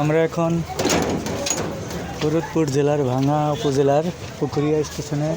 আমরা এখন ফরিদপুর জেলার ভাঙা উপজেলার পুকুরিয়া স্টেশনে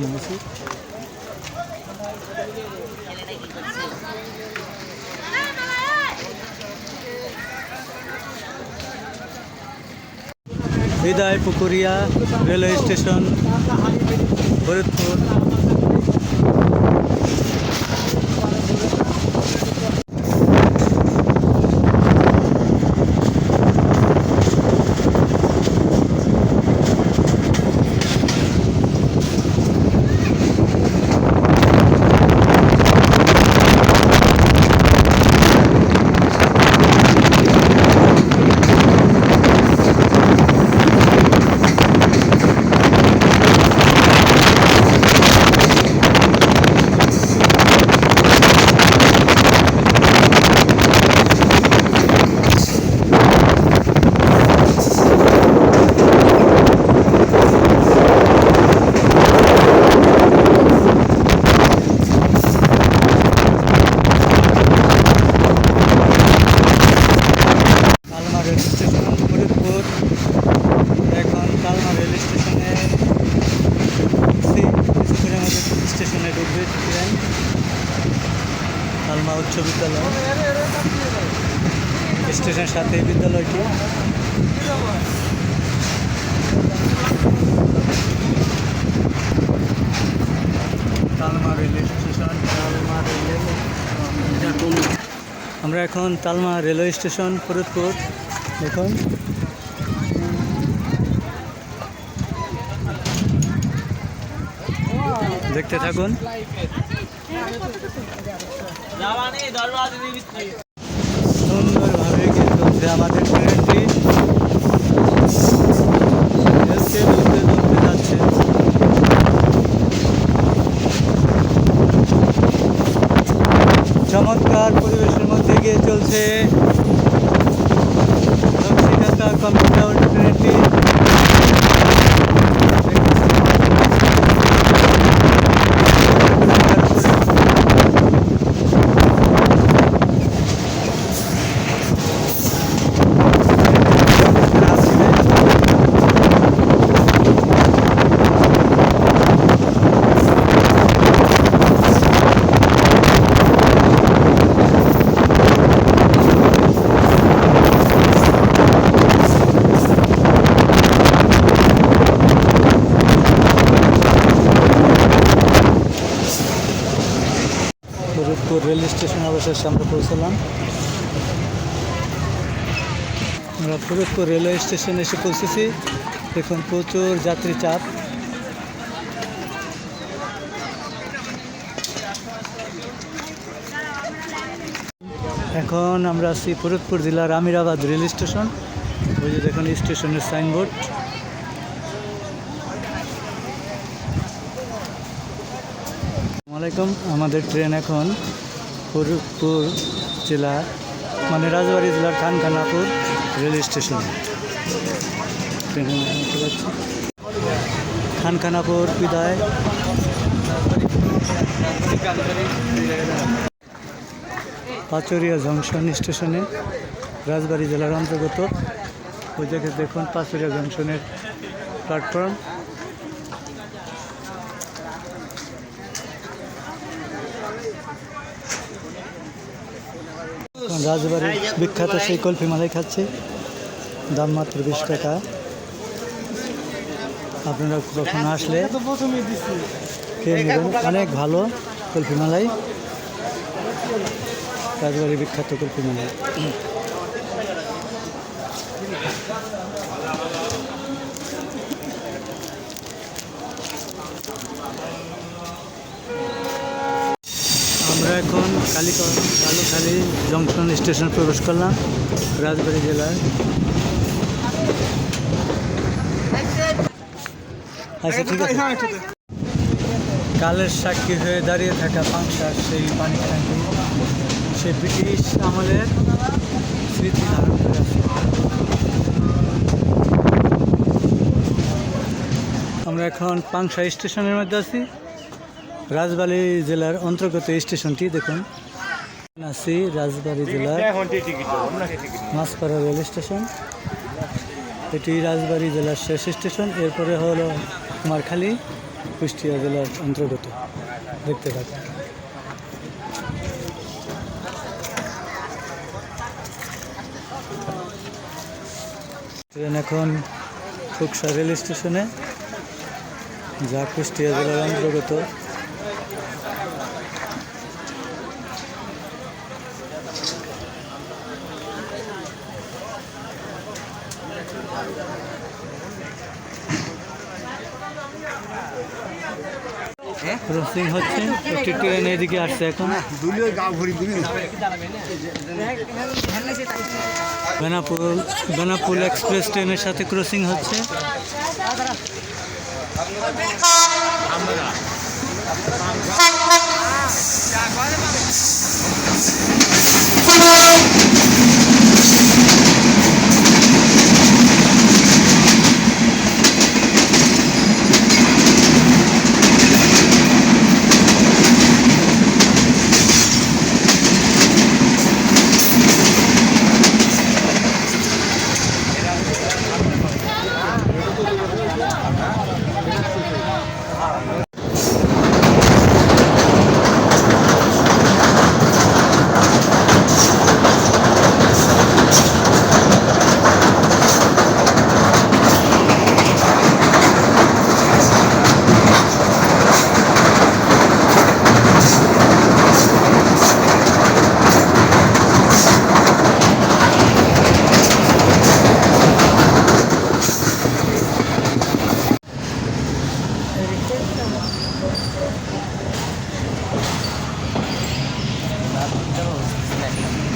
নেমেছি। বিদায় পুকুরিয়া রেলওয়ে স্টেশন ফরিদপুর কালমা রেল স্টেশন ফরিদপুর এখন কালমা রেল স্টেশনে আছি। কিছুক্ষণের মধ্যে স্টেশনে ঢুকবে ট্রেন কালমা উচ্চ বিদ্যালয় স্টেশনের সাথে বিদ্যালয়টি। Talma rail station. আমরা এখন তালমা রেলওয়ে স্টেশন, ফরিদপুর। দেখুন। দেখতে থাকুন। সুন্দরভাবে কিন্তু আমাদের ট্রেনটি চলতে চলতে চলতে যাচ্ছে চমৎকার পরিবেশের মধ্যে গিয়ে চলছে দক্ষিণাতা কম্পিউটার ট্রেনটি ফরিদপুর রেল স্টেশন অবশেষে আমরা পৌঁছলাম। আমরা ফরিদপুর রেলওয়ে স্টেশনে এসে পৌঁছেছি। দেখুন প্রচুর যাত্রী চাপ। এখন আমরা আছি ফরিদপুর জেলার আমিরাবাদ রেল স্টেশন। ওই যে দেখুন স্টেশনের সাইনবোর্ড। আসসালামাইকুম আমাদের ট্রেন এখন ফরিদপুর জেলা মানে রাজবাড়ী জেলার খানখানাপুর রেল স্টেশন। খানখানাপুর বিদায়। পাচুরিয়া জংশন স্টেশনে রাজবাড়ী জেলার অন্তর্গত। ওই জায়গায় দেখুন পাচুরিয়া জংশনের প্ল্যাটফর্ম। রাজবাড়ির বিখ্যাত সেই কলফি মালাই খাচ্ছি। দাম মাত্র বিশ টাকা। আপনারা কখনো আসলে খেয়ে নেবেন। অনেক ভালো কলফি মালাই। রাজবাড়ির বিখ্যাত কলফি মালাই আমরা কালিকা কালুখালী জংশন স্টেশন প্রবেশ করলাম, রাজবাড়ি জেলায়। আচ্ছা ঠিক আছে। কালের সাক্ষী হয়ে দাঁড়িয়ে থাকা পাংশার সেই পানি ট্যাঙ্কি, সে ব্রিটিশ আমলের স্মৃতি ধারণ করে আমরা এখন পাংশা স্টেশনের মধ্যে আছি। রাজবাড়ী জেলার অন্তর্গত স্টেশনটি দেখুন। আছি রাজবাড়ী জেলার মাছপাড়া রেল স্টেশন। এটি রাজবাড়ী জেলার শেষ স্টেশন এরপরে হলো কুমারখালী কুষ্টিয়া জেলার অন্তর্গত। দেখতে পাচ্ছি ট্রেন এখন ফুকসা রেল স্টেশনে যা কুষ্টিয়া জেলার অন্তর্গত। ক্রসিং হচ্ছে একটি ট্রেন এদিকে আসছে এখন। বেনাপুল বেনাপুল এক্সপ্রেস ট্রেনের সাথে ক্রসিং হচ্ছে। session.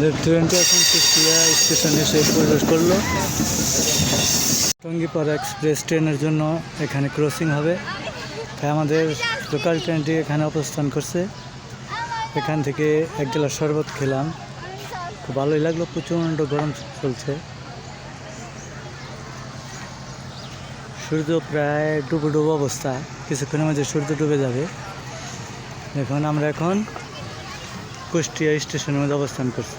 আমাদের ট্রেনটা এখন কুষ্টিয়া স্টেশনে এসে প্রবেশ করল। টঙ্গিপাড়া এক্সপ্রেস ট্রেনের জন্য এখানে ক্রসিং হবে। তাই আমাদের লোকাল ট্রেনটি এখানে অবস্থান করছে। এখান থেকে এক গ্লাস শরবত খেলাম। খুব ভালোই লাগল, প্রচণ্ড গরম চলছে। সূর্য প্রায় ডুবো ডুবো অবস্থা। কিছুক্ষণের মধ্যে সূর্য ডুবে যাবে। এখন আমরা এখন কুষ্টিয়া স্টেশনের মধ্যে অবস্থান করছি।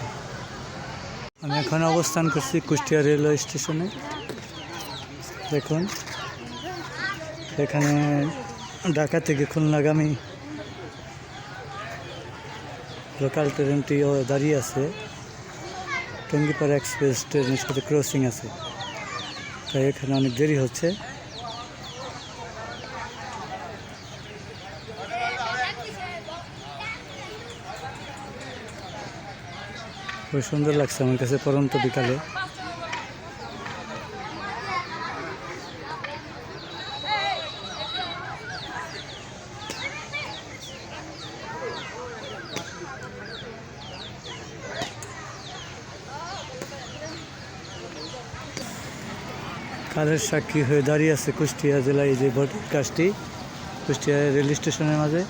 আমি এখন অবস্থান করছি কুষ্টিয়া রেলওয়ে স্টেশনে। দেখুন, এখানে ঢাকা থেকে খুলনাগামী লোকাল ট্রেনটিও দাঁড়িয়ে আছে। টঙ্গিপাড়া এক্সপ্রেস ট্রেনের সাথে ক্রসিং আছে। তাই এখানে অনেক দেরি হচ্ছে। খুব সুন্দর লাগছে আমার কাছে পরন্ত বিকালে। কালের সাক্ষী হয়ে দাঁড়িয়ে আছে কুষ্টিয়া জেলায় এই যে বটগাছটি কুষ্টিয়া রেল স্টেশনের মাঝে।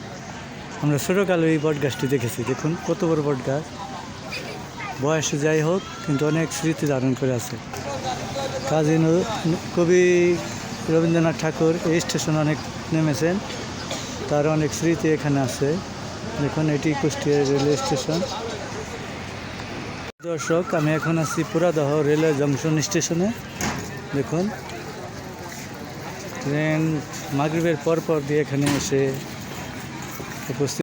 আমরা ছোটোকালে এই বটগাছটি দেখেছি, দেখুন কত বড় বটগাছ। বয়সে যাই হোক, কিন্তু অনেক স্মৃতি ধারণ করে আছে। কাজী কবি রবীন্দ্রনাথ ঠাকুর এই স্টেশন অনেক নেমেছেন। তার অনেক স্মৃতি এখানে আছে। দেখুন, এটি কুষ্টিয়া রেলওয়ে স্টেশন। দর্শক, আমি এখন আছি পুরাদহ রেলওয়ে জংশন স্টেশনে। দেখুন, ট্রেন মাগরিবের পর পর দিয়ে এখানে এসে উপস্থিত